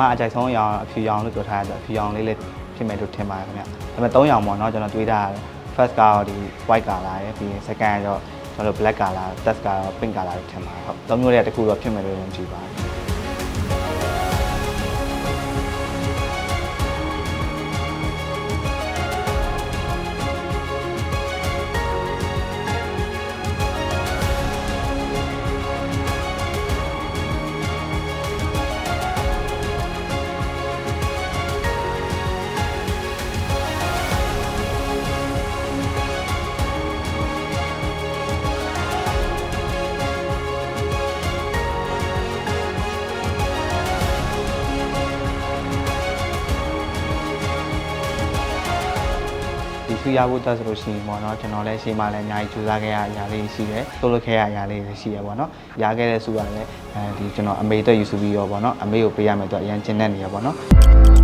မအကြိုက်ဆုံးအရောင်အဖြူရောင်လို့ပြောထားတယ်ဆိုအဖြူရောင်လေးလေးဖြစ်မယ်လို့ထင်ပါတယ်ခင်ဗျဒါပေမဲ့၃ရောင်ပေါ့နော်ကျွန်တော်တွေးထားတယ် first ကတော့ဒီ white color ရယ်ပြီးရင် second ကတော့ကျွန်တော်တို့ black color third ကတော့ pink color လို့ထင်ပါတယ်ဟုတ်သုံးမျိုးတွေကတစ်ခုတော့ဖြစ်မယ်လို့ယုံကြည်ပါတယ် ဒီဆူရဖို့တက်ဆိုလို့ရှိရင်ပေါ့နော်ကျွန်တော်လည်းရှေ့မှာလည်းအများကြီးကြိုးစားခဲ့ရအရာလေးရှိတယ်တိုးလို့ခဲ့ရအရာလေးတွေရှိရပေါ့နော်ရခဲ့တဲ့ဆူကလည်းအဲဒီကျွန်တော်အမေအတွက်ယူဆပြီးရောပေါ့နော်အမေကိုပေးရမယ်တော့အရင်ကျင်းနေနေရပေါ့နော်